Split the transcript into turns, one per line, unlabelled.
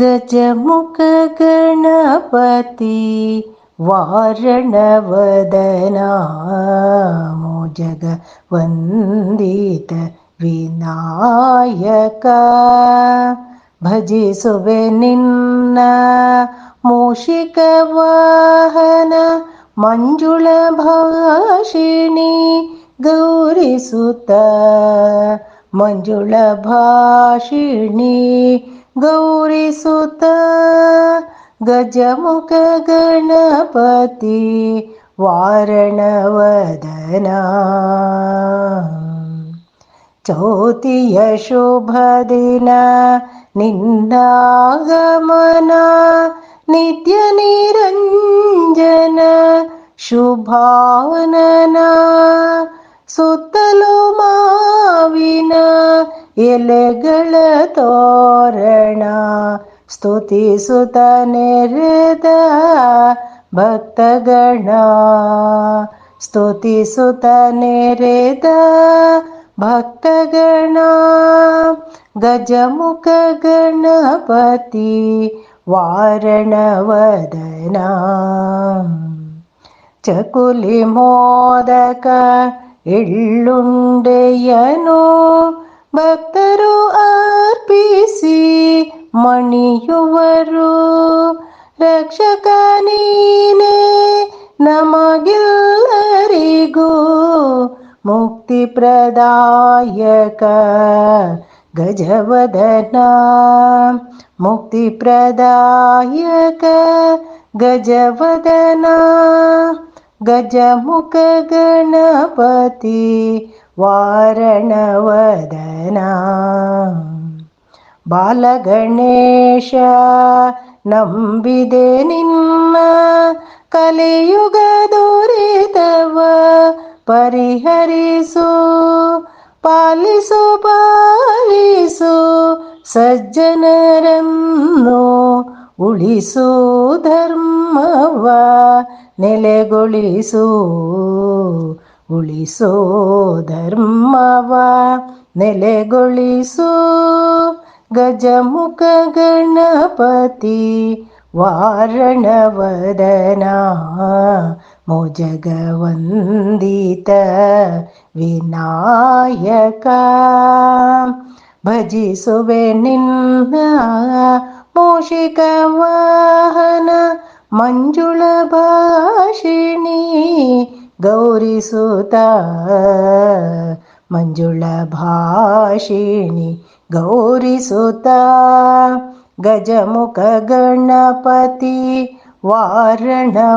गजमुखगणपति वारणवदना जगवन्दित विनायक। भजे सुवे निन्न मूषिकवाहन मञ्जुलभाषिणी गौरिसुत मञ्जुलभाषिणी गौरीसुत गजमुखगणपति वारणवदना। चोतियशुभदिना निन्दागमन नित्यनिरञ्जन शुभावनना सुतलोमाविना ನಿನ್ನಾಗಮನ ನಿತ್ಯ ನಿರಂಜನ ಶುಭಾನನ ಸುತ್ತಲೂ ಮಾವಿನ ಎಲೆಗಳ ತೋರಣ ಸ್ತುತಿಸುತ್ತ ನೆರೆದ ಭಕ್ತಗಣ ಸ್ತುತಿಸುತ್ತ ನೆರೆದ ಭಕ್ತಗಣ ಗಜಮುಖ ಗಣಪತಿ ವಾರಣವದನ ಚಕುಲಿ ಮೋದಕ ಎಳ್ಳುಂಡೆಯನು ಭಕ್ತರು ಅರ್ಪಿಸಿ ಮಣಿಯುವರು ರಕ್ಷಕ ನೀನೇ ನಮಗೆಲ್ಲರಿಗೂ मुक्तिप्रदायक गजवदन मुक्तिप्रदायक गजवदन गजमुख गणपति वारणवदना ಬಾಲಗಣೇಶ ನಂಬಿದೆ ನಿನ್ನ ಕಲಿಯುಗ ದೊರೆತವ ಪರಿಹರಿಸು ಪಾಲಿಸು ಪಾಲಿಸು ಸಜ್ಜನರನ್ನು ಉಳಿಸು ಧರ್ಮವ ನೆಲೆಗೊಳಿಸು ಉಳಿಸೋ ಧರ್ಮವ ನೆಲೆಗೊಳಿಸು ಗಜಮುಖ ಗಣಪತಿ ವಾರಣವದನಾ मोजगवन्दित विनायक भजिसुवे निन्न मूषिकवाहन मञ्जुळभाषिणी गौरिसुता मञ्जुळभाषिणि गौरिसुता गजमुखगणपति वारणवदना